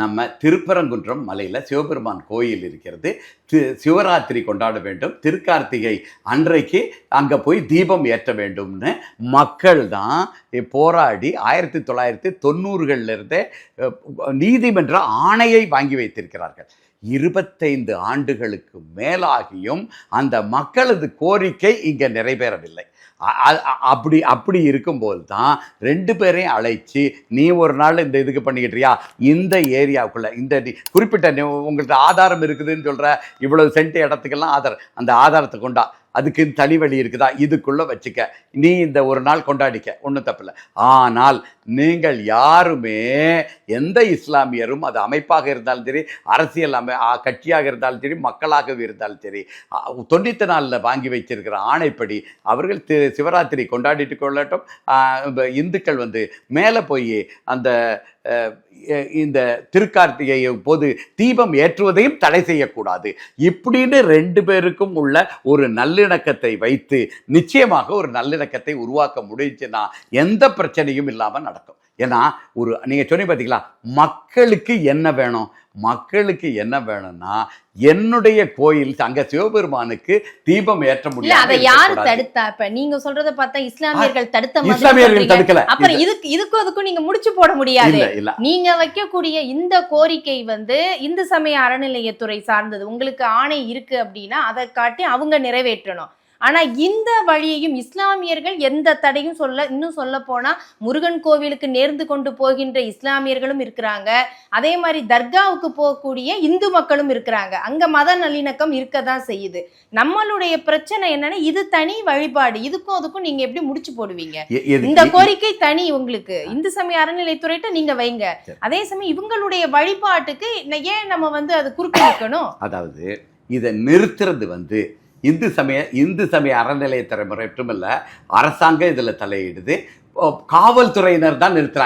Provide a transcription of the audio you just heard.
நம்ம திருப்பரங்குன்றம் மலையில் சிவபெருமான் கோயில் இருக்கிறது. தி சிவராத்திரி கொண்டாட வேண்டும். திருக்கார்த்திகை அன்றைக்கு அங்கே போய் தீபம் ஏற்ற வேண்டும்னு மக்கள் தான் போராடி ஆயிரத்தி தொள்ளாயிரத்தி தொண்ணூறுகளிலிருந்தே நீதிமன்ற ஆணையை வாங்கி வைத்திருக்கிறார்கள். இருபத்தைந்து ஆண்டுகளுக்கு மேலாகியும் அந்த மக்களது கோரிக்கை இங்கே நிறைவேறவில்லை. அப்படி அப்படி இருக்கும்போது தான் ரெண்டு பேரையும் அழைச்சி நீ ஒரு நாள் இந்த இதுக்கு பண்ணிக்கிட்டியா இந்த ஏரியாவுக்குள்ள இந்த குறிப்பிட்ட உங்கள்கிட்ட ஆதாரம் இருக்குதுன்னு சொல்கிற இவ்வளவு சென்ட் இடத்துக்கெல்லாம் ஆதாரம் அந்த ஆதாரத்தை கொண்டா. அதுக்கு தனி வழி இருக்குதா? இதுக்குள்ளே வச்சுக்க. நீ இந்த ஒரு நாள் கொண்டாடிக்க. ஒன்றும் தப்பில்லை. ஆனால் நீங்கள் யாருமே எந்த இஸ்லாமியரும் அது அமைப்பாக இருந்தாலும் சரி அரசியல் அமை கட்சியாக இருந்தாலும் சரி மக்களாகவே இருந்தாலும் சரி தொண்ணூற்றி நாளில் நாலில் வாங்கி வச்சிருக்கிற ஆணைப்படி அவர்கள் தி- சிவராத்திரி கொண்டாடிட்டு கொள்ளட்டும். இந்துக்கள் வந்து மேலே போய் அந்த இந்த திருக்கார்த்திகை போது தீபம் ஏற்றுவதையும் தடை செய்யக்கூடாது. இப்படின்னு ரெண்டு பேருக்கும் உள்ள ஒரு நல்லிணக்கத்தை வைத்து நிச்சயமாக ஒரு நல்லிணக்கத்தை உருவாக்க முடிஞ்சுன்னா எந்த பிரச்சனையும் இல்லாமல் நடக்கும். ஏன்னா ஒரு நீங்கள் சொன்னீங்க பார்த்தீங்களா மக்களுக்கு என்ன வேணும்? மக்களுக்கு என்ன வேணும்னா என்னுடைய கோயில் அங்க சிவபெருமானுக்கு தீபம் ஏற்ற முடியாது அதை யாரு தடுத்தா? இப்ப நீங்க சொல்றத பார்த்தா இஸ்லாமியர்கள் தடுத்த இஸ்லாமியர்கள். தடுக்கல. அப்புறம் இதுக்கு இதுக்கும் அதுக்கும் நீங்க முடிச்சு போட முடியாது. நீங்க வைக்கக்கூடிய இந்த கோரிக்கை வந்து இந்து சமய அறநிலையத்துறை சார்ந்தது. உங்களுக்கு ஆணை இருக்கு அப்படின்னா அதை காட்டி அவங்க நிறைவேற்றணும். ஆனா இந்த வழியையும் இஸ்லாமியர்கள் எந்த தடையும் சொல்ல இன்னும் சொல்ல போனா முருகன் கோவிலுக்கு நேர்ந்து கொண்டு போகின்ற இஸ்லாமியர்களும் இருக்கிறாங்க. அதே மாதிரி தர்காவுக்கு போகக்கூடிய இந்து மக்களும் இருக்கிறாங்க. அங்க மத நல்லிணக்கம் இருக்கதான் செய்யுது. நம்மளுடைய பிரச்சனை என்னன்னா இது தனி வழிபாடு. இதுக்கும் அதுக்கும் நீங்க எப்படி முடிச்சு போடுவீங்க? இந்த கோரிக்கை தனி உங்களுக்கு. இந்து சமய அறநிலைத்துறையிட்ட நீங்க வைங்க. அதே சமயம் இவங்களுடைய வழிபாட்டுக்கு ஏன் நம்ம வந்து அது குறுக்க நிக்கணும் அதாவது இதை நிறுத்துறது வந்து இந்து சமய இந்து சமய அறநிலையத்துறை மட்டுமல்ல அரசாங்கம் இதுல தலையிடுது. காவல்துறையினர் தான் நிறுத்துறாங்க.